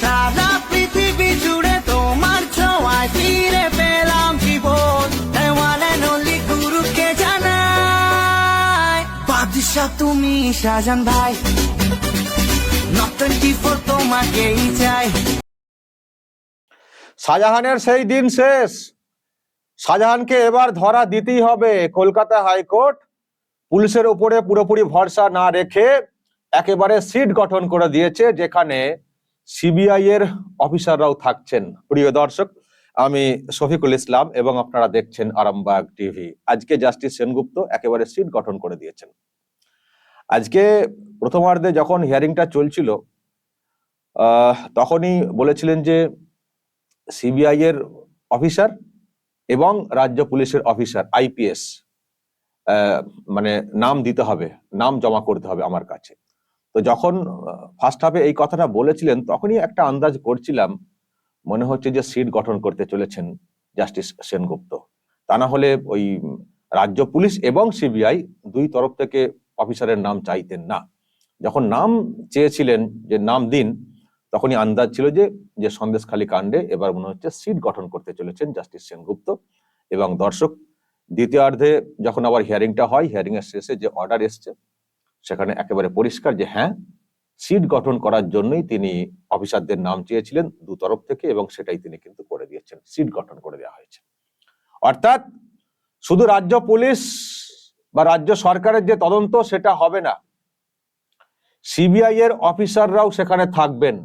সারা পৃথিবী জুড়ে তোমার ছোঁয়ায় ফিরে পেলাম জীবন। দেওয়ালে নলি গুরুকে জানাই। বাদশাহ তুমি শাহজান ভাই নট টোয়েন্টি ফোর তোমাকেই চাই। শাহজাহানের সেই দিন শেষ। শাহজাহানকে এবার ধরা দিতেই হবে। কলকাতা হাইকোর্ট পুলিশের উপরে পুরোপুরি ভরসা না রেখে একেবারে সিট গঠন করে দিয়েছে, যেখানে সিবিআই এর অফিসাররাও থাকছেন। প্রিয় দর্শক, আমি শফিকুল ইসলাম এবং আপনারা দেখছেন আরামবাগ টিভি। আজকে জাস্টিস সেনগুপ্ত একেবারে সিট গঠন করে দিয়েছেন। আজকে প্রথমার্ধে যখন হিয়ারিংটা চলছিল তখনই বলেছিলেন যে সিবিআই এর অফিসার এবং রাজ্য পুলিশের অফিসার আইপিএস মানে নাম দিতে হবে, নাম জমা করতে হবে আমার কাছে। তো যখন ফার্স্ট হাফে এই কথাটা বলেছিলেন, তখনই একটা আন্দাজ করছিলাম, মনে হচ্ছে যে সিট গঠন করতে চলেছেন জাস্টিস সেনগুপ্ত। তা না হলে ওই রাজ্য পুলিশ এবং সিবিআই দুই তরফ থেকে অফিসারের নাম চাইতেন না। যখন নাম চেয়েছিলেন যে নাম দিন, তখনই আন্দাজ ছিল যে যে সন্দেশখালী কাণ্ডে এবার মনে হচ্ছে সিট গঠন করতে চলেছেন জাস্টিস সেনগুপ্ত এবং দর্শক, দ্বিতীয়ার্ধে যখন আবার হিয়ারিংটা হয় হিয়ারিং এর শেষে যে অর্ডার এসছে সেখানে একেবারে পরিষ্কার যে হ্যাঁ সিট গঠন করার জন্যই তিনি অফিসারদের নাম চেয়েছিলেন দু তরফ থেকে এবং সেটাই তিনি কিন্তু করে দিয়েছেন সিট গঠন করে দেওয়া হয়েছে। অর্থাৎ শুধু রাজ্য পুলিশ বা রাজ্য সরকারের যে তদন্ত সেটা হবে না। সিবিআই এর অফিসাররাও সেখানে থাকবেন।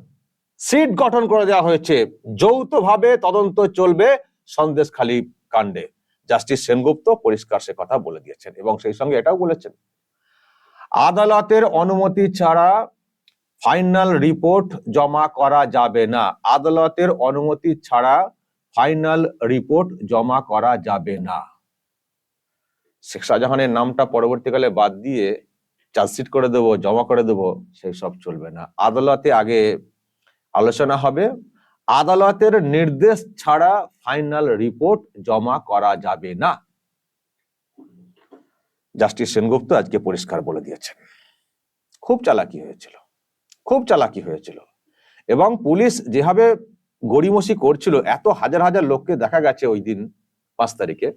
সিট গঠন করে দেওয়া হয়েছে। যৌথভাবে তদন্ত চলবে সন্দেশখালী কাণ্ডে। জাস্টিস সেনগুপ্ত পরিষ্কার সে কথা বলে দিয়েছেন এবং সেই সঙ্গে এটাও বলেছেন আদালতের অনুমতি ছাড়া ফাইনাল রিপোর্ট জমা করা যাবে না। আদালতের অনুমতি ছাড়া ফাইনাল রিপোর্ট জমা করা যাবে না। শেখ শাহজাহানের নামটা পরবর্তীকালে বাদ দিয়ে চার্জশিট করে দেব, জমা করে দেব, সেই সব চলবে না। আদালতে আগে আলোচনা হবে। আদালতের নির্দেশ ছাড়া ফাইনাল রিপোর্ট জমা করা যাবে না। জাস্টিস সেনগুপ্ত আজকে পরিষ্কার বলে দিয়েছেন। খুব চালাকি হয়েছিল। খুব চালাকি হয়েছিল। এবং পুলিশ যেভাবে গড়িমসি করছিল, এত হাজার হাজার লোককে দেখা গেছে ওই দিন পাঁচ তারিখে।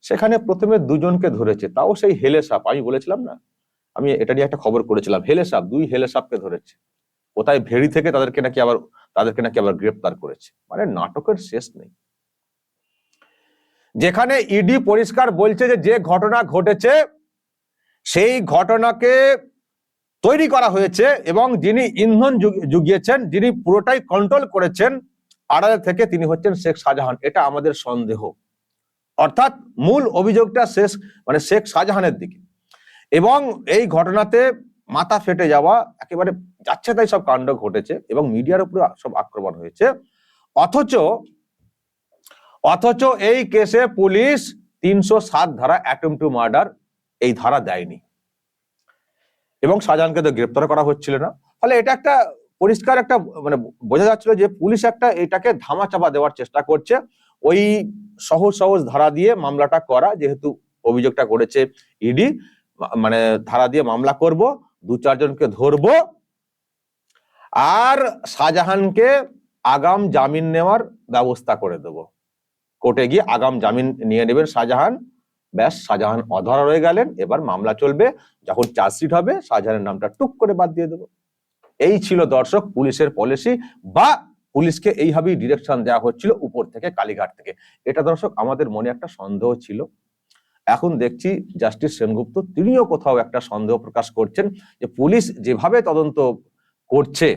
সেখানে প্রথমে দুজনকে ধরেছে। তাও সেই হেলে সাপ। আমি বলেছিলাম না? আমি এটা নিয়ে একটা খবর করেছিলাম। হেলে সাপ, দুই হেলে সাপকে ধরেছে। কোথায় ভেড়ি থেকে তাদেরকে নাকি আবার, তাদেরকে নাকি আবার গ্রেপ্তার করেছে। মানে নাটকের শেষ নেই। যেখানে ইডি পরিষ্কার বলছে যে যে ঘটনা ঘটেছে, সেই ঘটনাকে তৈরি করা হয়েছে এবং যিনি ইন্ধন জুগ- জুগিয়েছেন যিনি পুরোটাই কন্ট্রোল করেছেন, আড়ালে থেকে তিনি হচ্ছেন শেখ শাহজাহান। এটা আমাদের সন্দেহ। অর্থাৎ মূল অভিযোগটা শেষ মানে শেখ শাহজাহানের দিকে। এবং এই ঘটনাতে মাথা ফেটে যাওয়া, একেবারে যাচ্ছে তাই সব কাণ্ড ঘটেছে এবং মিডিয়ার উপরে সব আক্রমণ হয়েছে। অথচ অথচ এই কেসে পুলিশ তিনশো সাত ধারা অ্যাটম টু মার্ডার এই ধারা দেয়নি। এবং শাহজাহানকে তো গ্রেপ্তার করা হচ্ছিল না। ফলে এটা একটা পরিষ্কার একটা মানে বোঝা যাচ্ছিল যে পুলিশ একটা এটাকে ধামাচাপা দেওয়ার চেষ্টা করছে। ওই সহজ সহজ ধারা দিয়ে মামলাটা করা, যেহেতু অভিযোগটা করেছে ইডি মানে ধারা দিয়ে মামলা করব, দু চারজনকে ধরবো। আর শাহজাহানকে আগাম জামিন নেওয়ার ব্যবস্থা করে দেব। কোর্টে গিয়ে আগাম জামিন নিয়ে নেবেন শাহজাহান। ব্যাস, শাহজাহান অধরা রয়ে গেলেন। এবার মামলা চলবে। যখন চার্জশিট হবে, শাহজাহানের নামটা টুক করে বাদ দিয়ে দেবো। এই ছিল দর্শক পুলিশের পলিসি বা পুলিশকে এইভাবেই ডিরেকশন দেওয়া হচ্ছিল উপর থেকে, কালীঘাট থেকে। এটা দর্শক, আমাদের মনে একটা সন্দেহ ছিল। এখন দেখছি জাস্টিস সেনগুপ্ত, তিনিও কোথাও একটা সন্দেহ প্রকাশ করছেন যে পুলিশ যেভাবে তদন্ত করছে,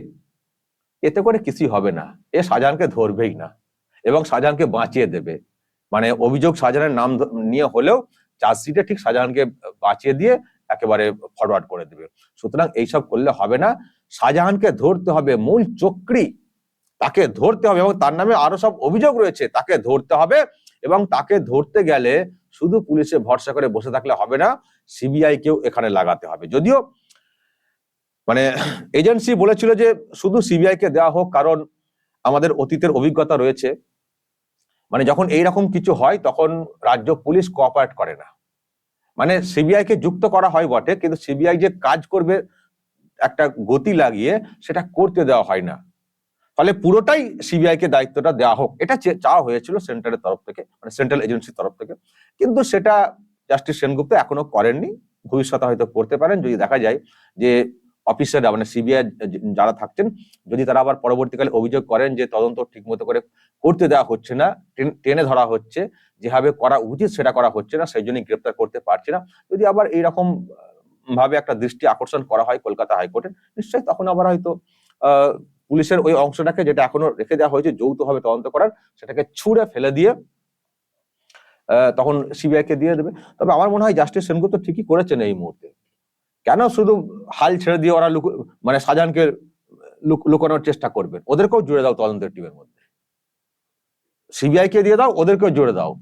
এতে করে কিছুই হবে না। এ শাহজাহানকে ধরবেই না এবং শাহজাহানকে বাঁচিয়ে দেবে। মানে অভিযোগ শাহজাহানের নাম নিয়ে হলেও চার্জশিটে ঠিক শাহজাহানকে বাঁচিয়ে দিয়ে একেবারে ফরওয়ার্ড করে দেবে। সুতরাং এইসব করলে হবে না। শাহজাহানকে ধরতে হবে মূল চক্রী। তাকে ধরতে হবে এবং তার নামে আরও সব অভিযোগ রয়েছে, তাকে ধরতে হবে এবং তাকে ধরতে গেলে শুধু পুলিশে ভরসা করে বসে থাকলে হবে না, সিবিআই কেও এখানে লাগাতে হবে। যদিও মানে এজেন্সি বলেছিল যে শুধু সিবিআই কে দেওয়া হোক, কারণ আমাদের অতীতের অভিজ্ঞতা রয়েছে। মানে যখন এইরকম কিছু হয়, তখন রাজ্য পুলিশ কোঅপারেট করে না। মানে সিবিআই কে যুক্ত করা হয় বটে, কিন্তু সিবিআই যে কাজ করবে, একটা গতি লাগিয়ে সেটা করতে দেওয়া হয় না। ফলে পুরোটাই সিবিআই কে দায়িত্বটা দেওয়া হোক, এটা চাওয়া হয়েছিল সেন্টারের তরফ থেকে মানে সেন্ট্রাল এজেন্সির তরফ থেকে। কিন্তু সেটা জাস্টিস সেনগুপ্ত এখনও করেননি, ভবিষ্যতে হয়তো করতে পারেন, যদি দেখা যায় যে অফিসাররা মানে সিবিআই যারা থাকছেন, যদি তারা আবার পরবর্তীকালে অভিযোগ করেন যে তদন্ত ঠিকমতো করে করতে দেওয়া হচ্ছে না, টেনে ধরা হচ্ছে, যেভাবে করা উচিত সেটা করা হচ্ছে না, সেই জন্যই গ্রেপ্তার করতে পারছে না। যদি আবার এইরকম ভাবে একটা দৃষ্টি আকর্ষণ করা হয় কলকাতা হাইকোর্টে, নিশ্চয়ই তখন আবার হয়তো পুলিশের ওই অংশটাকে যেটা এখনও রেখে দেওয়া হয়েছে, যৌথভাবে তদন্ত করার, সেটাকে ছুঁড়ে ফেলে দিয়ে তখন সিবিআই কে দিয়ে দেবে। তবে আমার মনে হয় জাস্টিস সেনগুপ্ত ঠিকই করেছেন এই মুহূর্তে। কেন শুধু হাল ছেড়ে দিয়ে ওরা মানে লুক- লুকানোর চেষ্টা করবেন? ওদেরকেও জুড়ে দাও তদন্তের টিমের মধ্যে। সিবিআই কে দিয়ে দাও, ওদেরকেও জুড়ে দাও।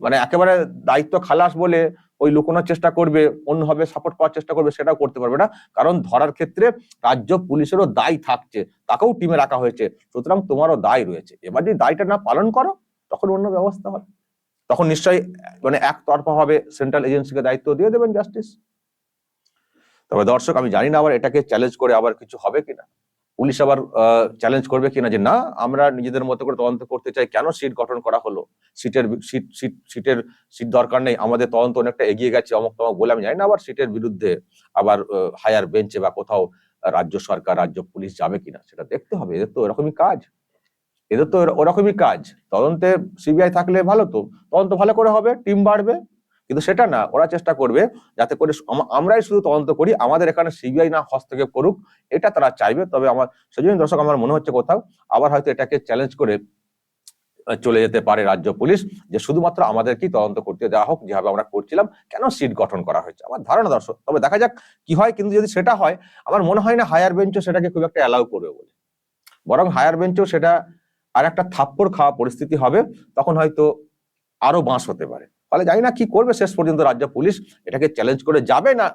মানে একেবারে দায়িত্ব খালাস বলে ওই লুকোনোর চেষ্টা করবে, অন্যভাবে সাপোর্ট করার চেষ্টা করবে সেটাও করতে পারবে না। কারণ ধরার ক্ষেত্রে রাজ্য পুলিশেরও দায় থাকছে, তাকেও টিমে রাখা হয়েছে। সুতরাং তোমারও দায় রয়েছে। এবার যদি দায়টা না পালন করো, তখন অন্য ব্যবস্থা হবে। তখন নিশ্চয়ই মানে একতরফা ভাবে সেন্ট্রাল এজেন্সিকে দায়িত্ব দিয়ে দেবেন জাস্টিস তবে দর্শক, আমি জানি না আবার এটাকে চ্যালেঞ্জ করে আবার কিছু হবে কিনা। পুলিশ আবার চ্যালেঞ্জ করবে কিনা যে না, আমরা নিজেদের মতো করে তদন্ত করতে চাই, কেন সিট গঠন করা হলো? সিটের সিট সিট, সিটের সিট দরকার নেই, আমাদের তদন্ত অনেকটা এগিয়ে গেছে অমক তমক বলে, আমি জানি না আবার সিটের বিরুদ্ধে আবার হায়ার বেঞ্চে বা কোথাও রাজ্য সরকার, রাজ্য পুলিশ যাবে কিনা, সেটা দেখতে হবে, এদের তো এরকমই কাজ। এদের তো ওরকমই কাজ। তদন্তে সিবিআই থাকলে ভালো তো, তদন্ত ভালো করে হবে টিম বাড়বে। কিন্তু সেটা না, ওরা চেষ্টা করবে যাতে করে আমরাই শুধু তদন্ত করি, আমাদের এখানে সিবিআই না হস্তক্ষেপ করুক, এটা তারা চাইবে। তবে আমার সেজন্য দর্শক, আমার মনে হচ্ছে কোথাও আবার হয়তো এটাকে চ্যালেঞ্জ করে চলে যেতে পারে রাজ্য পুলিশ যে শুধুমাত্র আমাদেরকেই তদন্ত করতে দেওয়া হোক, যেভাবে আমরা করছিলাম, কেন সিট গঠন করা হয়েছে? আমার ধারণা দর্শক, তবে দেখা যাক কি হয়, কিন্তু যদি সেটা হয়, আমার মনে হয় না হায়ার বেঞ্চও সেটাকে খুব একটা অ্যালাউ করবে বলে। বরং হায়ার বেঞ্চও সেটা আর একটা থাপ্পড় খাওয়া পরিস্থিতি হবে, তখন হয়তো আরও বাঁশ হতে পারে। ফলে জানি না কি করবে শেষ পর্যন্ত রাজ্য পুলিশ। এটাকে চ্যালেঞ্জ করে যাবে না?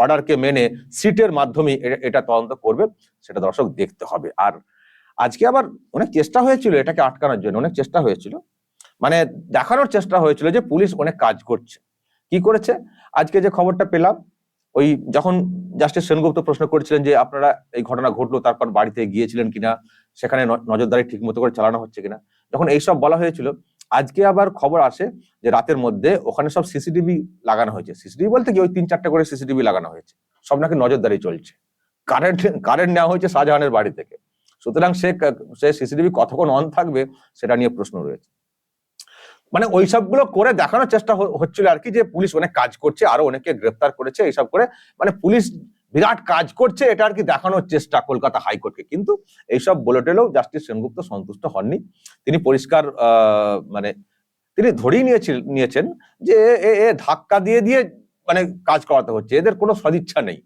অর্ডারকে মেনে সিটের মাধ্যমে এটা তদন্ত করবে, সেটা দর্শক দেখতে হবে। আর আজকে আবার অনেক চেষ্টা হয়েছিল এটাকে আটকানোর জন্য, অনেক চেষ্টা হয়েছিল। মানে দেখানোর চেষ্টা হয়েছিল যে পুলিশ অনেক কাজ করছে। কি করেছে? আজকে যে খবরটা পেলাম, ওই যখন জাস্টিস সেনগুপ্ত প্রশ্ন করেছিলেন যে আপনারা এই ঘটনা ঘটলো, তারপর বাড়িতে গিয়েছিলেন কিনা, সেখানে নজরদারি ঠিক মতো করে চালানো হচ্ছে কিনা, যখন এইসব বলা হয়েছিল আজকে আবার খবর আসে যে রাতের মধ্যে ওখানে সব সিসিটিভি লাগানো হয়েছে। সিসিটিভি বলতে কি ওই তিন চারটা করে সিসিটিভি লাগানো হয়েছে। সব নাকি নজরদারি চলছে। কারেন্ট কারেন্ট নেওয়া হয়েছে শাহজাহানের বাড়ি থেকে। সুতরাং সে সে সিসিটিভি কতক্ষণ অন থাকবে সেটা নিয়ে প্রশ্ন রয়েছে। মানে ওই সবগুলো করে দেখানোর চেষ্টা হচ্ছিল আর কি যে পুলিশ অনেক কাজ করছে, আরও অনেকে গ্রেপ্তার করেছে, এইসব করে। মানে পুলিশ বিরাট কাজ করছে, এটা আর কি দেখানোর চেষ্টা কলকাতা হাইকোর্টকে। কিন্তু এইসব বলে টেলেও জাস্টিস সেনগুপ্ত সন্তুষ্ট হননি। তিনি পরিষ্কার মানে তিনি ধরেই নিয়েছিল, নিয়েছেন যে এ- ধাক্কা দিয়ে দিয়ে মানে কাজ করাতে হচ্ছে। এদের কোনো সদিচ্ছা নেই।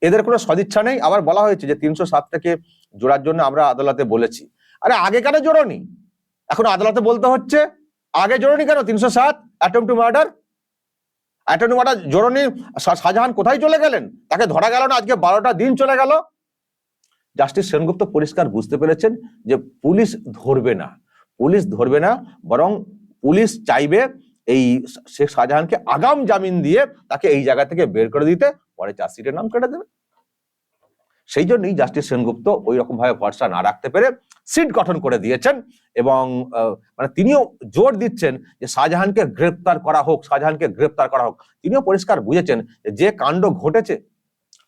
এদের কোনো সদিচ্ছা নেই। আবার বলা হয়েছে যে তিনশো সাতটাকে জোড়ার জন্য আমরা আদালতে বলেছি। আরে আগে কেন জোড়নি? এখন আদালতে বলতে হচ্ছে, আগে জোড়নি কেন তিনশো সাত? Atom to murder? অ্যাটম মাটা জোরনি শাহজাহান কোথায় চলে গেলেন? তাকে ধরা গেল না, আজকে বারোটা দিন চলে গেল। জাস্টিস সেনগুপ্ত পরিষ্কার বুঝতে পেরেছেন যে পুলিশ ধরবে না। পুলিশ ধরবে না, বরং পুলিশ চাইবে এই শেখ শাহজাহানকে আগাম জামিন দিয়ে তাকে এই জায়গা থেকে বের করে দিতে। পরে চার্জশিটের নাম কেটে দেবে। সেই জন্যই জাস্টিস সেনগুপ্ত ওই রকম ভাবে ভরসা না রাখতে পেরে সিট গঠন করে দিয়েছেন এবং মানে তিনিও জোর দিচ্ছেন যে শাহজাহানকে গ্রেপ্তার করা হোক, শাহজাহানকে গ্রেপ্তার করা হোক। তিনিও পরিষ্কার বুঝেছেন যে কাণ্ড ঘটেছে,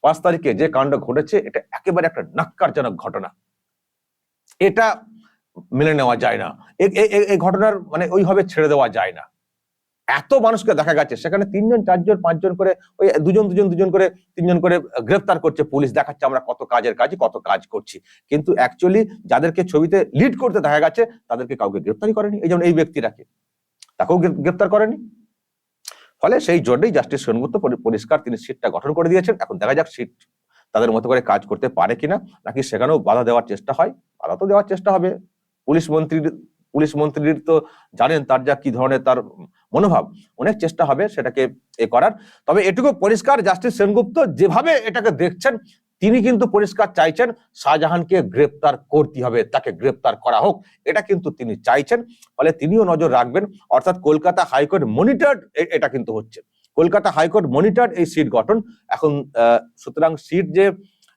পাঁচ তারিখে যে কাণ্ড ঘটেছে, এটা একেবারে একটা নাক্কারজনক ঘটনা। এটা মেনে নেওয়া যায় না। এই ঘটনার মানে ওইভাবে ছেড়ে দেওয়া যায় না। এত মানুষকে দেখা গেছে। সেখানে তিনজন, চারজন, পাঁচজন করে, ওই দুজন দুজন দুজন করে, তিনজন করে গ্রেফতার করছে পুলিশ। দেখাচ্ছে আমরা কত কাজের কাজ কত কাজ করছি। কিন্তু অ্যাকচুয়ালি যাদেরকে ছবিতে লিড করতে দেখা গেছে, তাদেরকে কাউকে গ্রেফতারই করেনি। এই যেমন এই ব্যক্তিটাকে। তাকেও গ্রে- গ্রেফতার করেনি। ফলে সেই জন্যই জাস্টিস সেনগুপ্ত পরিষ্কার তিনি সিটটা গঠন করে দিয়েছেন। এখন দেখা যাক সিট তাদের মতো করে কাজ করতে পারে কিনা। নাকি সেখানেও বাধা দেওয়ার চেষ্টা হয়? বাধা তো দেওয়ার চেষ্টা হবে। পুলিশ মন্ত্রীর পুলিশ মন্ত্রীর তো জানেন তার যা কি ধরনের তার মনোভাব। অনেক চেষ্টা হবে সেটাকে এ করার। তবে এটুকু পরিষ্কার জাস্টিস সেনগুপ্ত, যেভাবে এটাকে দেখছেন, তিনি কিন্তু পরিষ্কার চাইছেন শাহজাহানকে গ্রেপ্তার করতে হবে, তাকে গ্রেপ্তার করা হোক। এটা কিন্তু তিনি চাইছেন, ফলে তিনিও নজর রাখবেন। অর্থাৎ কলকাতা হাইকোর্ট মনিটর এটা কিন্তু হচ্ছে। কলকাতা হাইকোর্ট মনিটর এই সিট গঠন। এখন সুতরাং সিট যে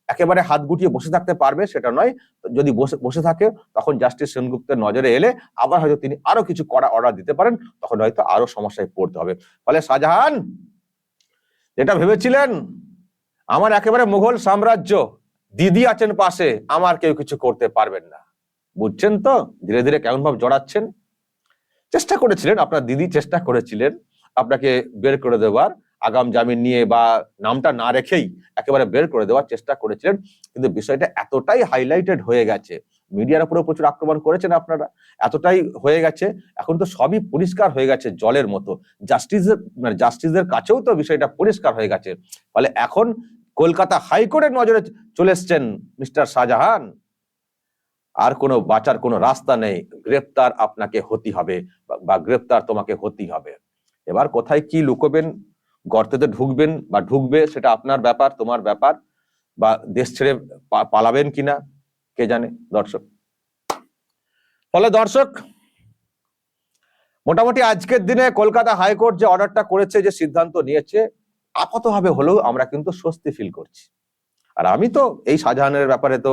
একেবারে হাত গুটিয়ে বসে থাকতে পারবে, সেটা নয়। যদি বসে বসে থাকে, তখন জাস্টিস সেনগুপ্তের নজরে এলে আবার হয়তো তিনি আরও কিছু করা অর্ডার দিতে পারেন, তখন হয়তো আরও সমস্যায় পড়তে হবে। ফলে শাহজাহান, যেটা ভেবেছিলেন, আমার একেবারে মুঘল সাম্রাজ্য, দিদি আছেন পাশে, আমার কেউ কিছু করতে পারবেন না। বুঝছেন তো? ধীরে ধীরে কেমন ভাব জড়াচ্ছেন? চেষ্টা করেছিলেন, আপনার দিদি চেষ্টা করেছিলেন, আপনাকে বের করে দেওয়ার। আগাম জামিন নিয়ে বা নামটা না রেখেই একেবারে বের করে দেওয়ার চেষ্টা করেছিলেন। কিন্তু বিষয়টা এতটাই হাইলাইটেড হয়ে গেছে মিডিয়ার উপরে প্রচুর আক্রমণ করেছেন আপনারা, এতটাই হয়ে গেছে, এখন তো সবই পরিষ্কার হয়ে গেছে জলের মতো। জাস্টিসের মানে জাস্টিসের কাছেও তো বিষয়টা পরিষ্কার হয়ে গেছে। ফলে এখন কলকাতা হাইকোর্টের নজরে চলে এসছেন মিস্টার শাহজাহান। আর কোনো বাঁচার কোনো রাস্তা নেই, গ্রেপ্তার আপনাকে হতে হবে বা- গ্রেপ্তার তোমাকে হতেই হবে। এবার কোথায় কি লুকোবেন গর্তেতে ঢুকবেন বা ঢুকবে, সেটা আপনার ব্যাপার, তোমার ব্যাপার, বা দেশ ছেড়ে পালাবেন কিনা, কে জানে? দর্শক। ফলে দর্শক, মোটামুটি আজকের দিনে কলকাতা হাইকোর্ট যে অর্ডারটা করেছে, যে সিদ্ধান্ত নিয়েছে, আপাতভাবে হলেও আমরা কিন্তু স্বস্তি ফিল করছি। আর আমি তো এই শাহজাহানের ব্যাপারে তো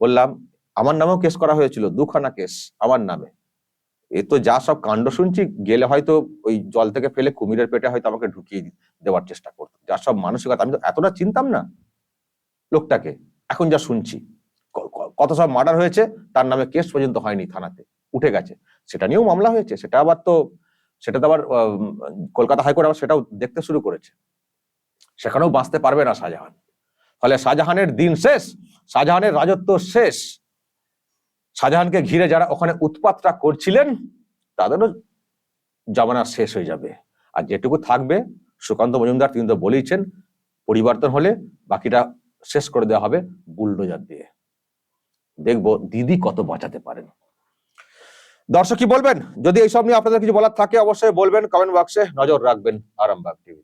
বললাম, আমার নামেও কেস করা হয়েছিল, দুখানা কেস আমার নামে। এ তো যা সব কাণ্ড শুনছি, গেলে হয়তো ওই জল থেকে ফেলে কুমিরের পেটে হয়তো আমাকে ঢুকিয়ে দেওয়ার চেষ্টা করতো। যা সব মানসিকতা, আমি তো এতটা চিনতাম না লোকটাকে, এখন যা শুনছি। কত সব মার্ডার হয়েছে, তার নামে কেস পর্যন্ত হয়নি থানাতে, উঠে গেছে। সেটা নিয়েও মামলা হয়েছে, সেটা আবার তো, সেটা তো আবার কলকাতা হাইকোর্ট আবার সেটাও দেখতে শুরু করেছে। সেখানেও বাঁচতে পারবে না শাহজাহান। ফলে শাহজাহানের দিন শেষ, শাহজাহানের রাজত্ব শেষ। শাহজাহানকে ঘিরে যারা ওখানে উৎপাতটা করছিলেন, তাদেরও জামানা শেষ হয়ে যাবে। আর যেটুকু থাকবে, সুকান্ত মজুমদার তিনি তো বলেইছেন, পরিবর্তন হলে বাকিটা শেষ করে দেওয়া হবে বুলডোজার দিয়ে। দেখব দিদি কত বাঁচাতে পারেন। দর্শক কি বলবেন? যদি এইসব নিয়ে আপনাদের কিছু বলার থাকে, অবশ্যই বলবেন কমেন্ট বক্সে নজর রাখবেন, আরামবাগ টিভি